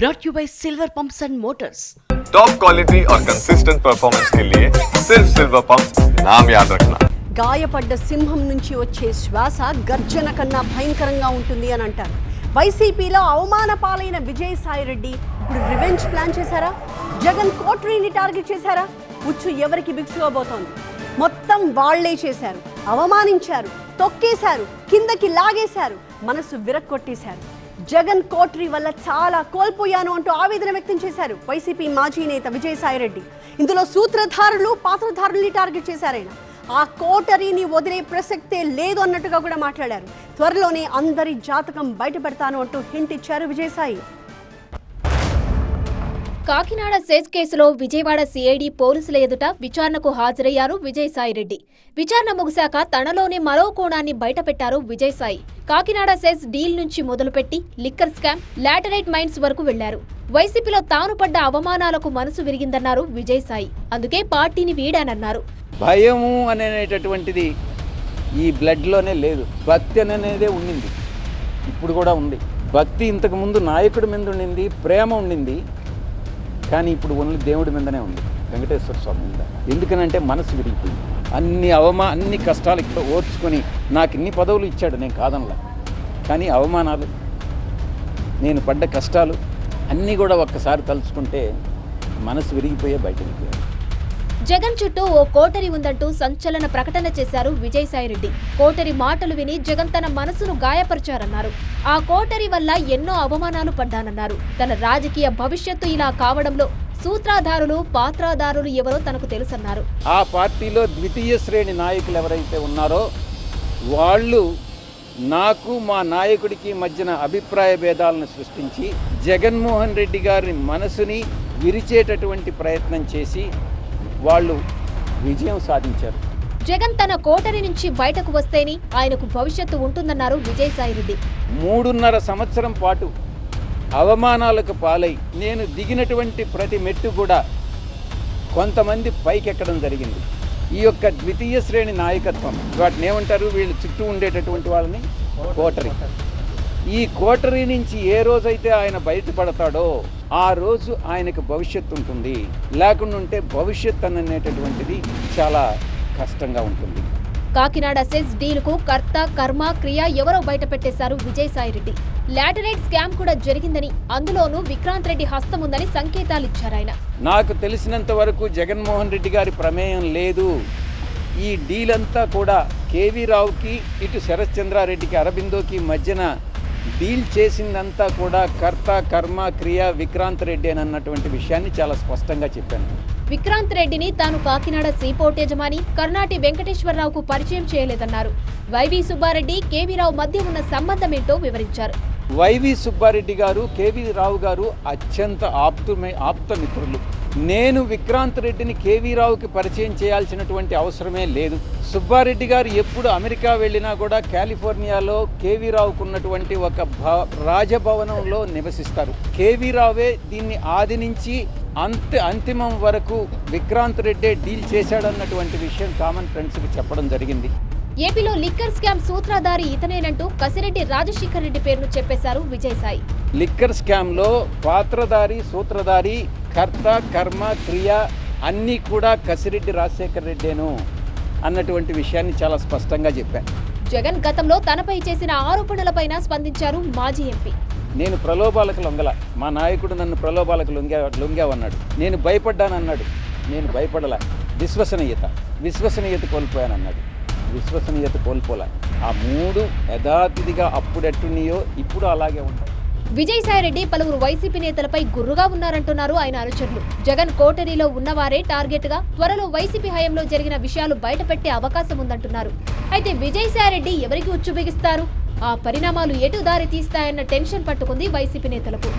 brought you by Silver Pumps and Motors. Top quality और consistent performance के लिए सिर्फ सिल्वर पंप नाम याद रखना గాయపడ్డ సింహం నుంచి వచ్చే శ్వాస గర్జన కన్నా భయంకరంగా ఉంటుంది అని అంటారు వైసీపీలో అవమాన పాలైన విజయసాయి రెడ్డి ఇప్పుడు రివెంజ్ ప్లాన్ చేశారా జగన్ కోటరీని టార్గెట్ చేశారా ఉచ్చు ఎవరికి బిగుసుకోబోతోంది మొత్తం వాళ్లే చేశారు అవమానించారు తొక్కేశారు కిందకి లాగేశారు మనసు విరక్కొట్టేశారు జగన్ కోటరీ వల్ల చాలా కోల్పోయాను అంటూ ఆవేదన వ్యక్తం చేశారు వైసీపీ మాజీ నేత విజయసాయిరెడ్డి. ఇందులో సూత్రధారులు పాత్రధారుల్ని టార్గెట్ చేశారాయన ఆ కోటరీని వదిలే ప్రసక్తే లేదు అన్నట్టుగా కూడా మాట్లాడారు. త్వరలోనే అందరి జాతకం బయటపెడతాను అంటూ హింట్ ఇచ్చారు విజయసాయి. కాకినాడ సెస్ కేసులో విజయవాడ సిఐడి పోలీసుల ఎదుట విచారణకు హాజరయ్యారు విజయసాయిరెడ్డి విచారణ ముగిశాక తనలోనే మరో కోణాన్ని బయటపెట్టారు విజయసాయి. కాకినాడ సెస్ డీల్ నుంచి మొదలుపెట్టి లిక్కర్ స్కామ్ లాటరైట్ మైన్స్ వరకు వెళ్ళారు. వైసీపీలో తాను పడ్డ అవమానాలకు మనసు విరిగిందన్నారు విజయసాయి. అందుకే పార్టీని వీడానన్నారు. భయము అనేటటువంటిది ఈ బ్లడ్లోనే లేదు. భక్తి అనేదే ఉండింది. ఇప్పుడు కూడా ఉంది. భక్తి ఇంతకు ముందు నాయకుడి మీద ఉండింది ప్రేమ ఉండింది. కానీ ఇప్పుడు ఓన్లీ దేవుడి మీదనే ఉంది. వెంకటేశ్వర స్వామి మీద. ఎందుకనంటే మనసు విరిగిపోయింది. అన్ని అవమా అన్ని కష్టాలు ఇక్కడ ఓర్చుకొని నాకు ఇన్ని పదవులు ఇచ్చాడు నేను కాదనలా. కానీ అవమానాలు నేను పడ్డ కష్టాలు అన్నీ కూడా ఒక్కసారి తలుచుకుంటే మనసు విరిగిపోయే బయట వెళ్ళిపోయాడు జగన్ చుట్టూ ఓ కోటరి ఉందంటూ సంచలన ప్రకటన చేశారు విజయసాయిరెడ్డి. కోటరి మాటలు విని జగన్ తన మనసును గాయపరిచారన్నారు. ఆ కోటరి వల్ల ఎన్నో అవమానాలు పడ్డానన్నారు. తన రాజకీయ భవిష్యత్తు ఇలా కావడంలో సూత్రాధారులు పాత్రాధారులు ఎవరో తనకు తెలుసన్నారు. ఆ పార్టీలో ద్వితీయ శ్రేణి నాయకులు ఎవరైతే ఉన్నారో వాళ్ళు నాకు మా నాయకుడికి మధ్యన అభిప్రాయ భేదాలను సృష్టించి జగన్మోహన్ రెడ్డి గారి మనసుని విరిచేటటువంటి ప్రయత్నం చేసి వాళ్ళు విజయం సాధించారు. జగన్ తన కోటరి నుంచి బయటకు వస్తేనే ఆయనకు భవిష్యత్తు ఉంటుందన్నారు విజయసాయిరెడ్డి మూడున్నర సంవత్సరం పాటు అవమానాలకు పాలై నేను దిగినటువంటి ప్రతి మెట్టు కూడా కొంతమంది పైకెక్కడం జరిగింది. ఈ యొక్క ద్వితీయ శ్రేణి నాయకత్వం వాటిని ఏమంటారు? వీళ్ళు చుట్టూ ఉండేటటువంటి వాళ్ళని కోటరీ. ఈ కోటరీ నుంచి ఏ రోజైతే ఆయన బయటపడతాడో ఆ రోజు ఆయనకు భవిష్యత్తు ఉంటుంది. లేకుండా ఉంటే భవిష్యత్ అనేటటువంటిది చాలా కష్టంగా ఉంటుంది. కాకినాడ సెస్ డీలుకు కర్త కర్మ క్రియ ఎవరో బయటపెట్టేశారు విజయసాయిరెడ్డి. లాటరైట్ స్కామ్ కూడా జరిగిందని అందులోనూ విక్రాంత్ రెడ్డి హస్తం ఉందని సంకేతాలిచ్చారాయన నాకు తెలిసినంత వరకు జగన్మోహన్ రెడ్డి గారి ప్రమేయం లేదు. ఈ డీల్ అంతా కూడా కేవీ రావుకి ఇటు శరత్ చంద్రారెడ్డికి అరబిందోకి మధ్యన డీల్ చేసిందంతా కూడా కర్త కర్మ క్రియ విక్రాంత్ రెడ్డి అని అన్నటువంటి విషయాన్ని చాలా స్పష్టంగా చెప్పాను. విక్రాంత్ రెడ్డిని తాను కాకినాడ సీపోర్ట్ యజమాని కర్ణాటి వెంకటేశ్వరరావుకు పరిచయం చేయలేదన్నారు. వైవి సుబ్బారెడ్డి కేవీరావు మధ్య ఉన్న సంబంధమేంటో వివరించారు. వైవి సుబ్బారెడ్డి గారు కేవీ రావు గారు అత్యంత ఆప్తుమే ఆప్త మిత్రులు. నేను విక్రాంత్ రెడ్డిని కేవీ రావుకి పరిచయం చేయాల్సినటువంటి అవసరమే లేదు. సుబ్బారెడ్డి గారు ఎప్పుడు అమెరికా వెళ్ళినా కూడా కాలిఫోర్నియాలో కేవీ రావుకు ఉన్నటువంటి ఒక రాజభవనంలో నివసిస్తారు. కేవీ రావే దీన్ని ఆది నుంచి అంత అంతిమం వరకు విక్రాంత్ రెడ్డే డీల్ చేశాడన్నటువంటి విషయం కామన్ ఫ్రెండ్స్కి చెప్పడం జరిగింది. ఏపీలో లిక్కర్ స్కామ్ సూత్రధారి ఇతనేనంటూ కసిరెడ్డి రాజశేఖర్ రెడ్డి పేరును చెప్పేశారు విజయసాయి. లిక్కర్ స్కామ్లో పాత్రధారి సూత్రధారి కర్త కర్మ క్రియ అన్నీ కూడా కసిరెడ్డి రాజశేఖర్ రెడ్డేను అన్నటువంటి విషయాన్ని చాలా స్పష్టంగా చెప్పాను జగన్ గతంలో తనపై చేసిన ఆరోపణలపైన స్పందించారు మాజీ ఎంపీ. నేను ప్రలోభాలకు లొంగల. మా నాయకుడు నన్ను ప్రలోభాలకు లొంగా లొంగావన్నాడు. నేను భయపడ్డానన్నాడు. నేను భయపడలా. విశ్వసనీయత. విశ్వసనీయత కోల్పోయానన్నాడు. విశ్వసనీయత కోల్పోలే. ఆ మూడు యథాతిథిగా అప్పుడెట్టున్నాయో ఇప్పుడు అలాగే ఉంటాయి. విజయసాయిరెడ్డి పలువురు వైసీపీ నేతలపై గుర్రుగా ఉన్నారంటున్నారు ఆయన అనుచరులు. జగన్ కోటరీలో ఉన్నవారే టార్గెట్గా త్వరలో వైసీపీ హయాంలో జరిగిన విషయాలు బయటపెట్టే అవకాశం ఉందంటున్నారు. అయితే విజయసాయిరెడ్డి ఎవరికి ఉచ్చు బిగిస్తారు ఆ పరిణామాలు ఎటు దారి తీస్తాయన్న టెన్షన్ పట్టుకుంది వైసీపీ నేతలకు.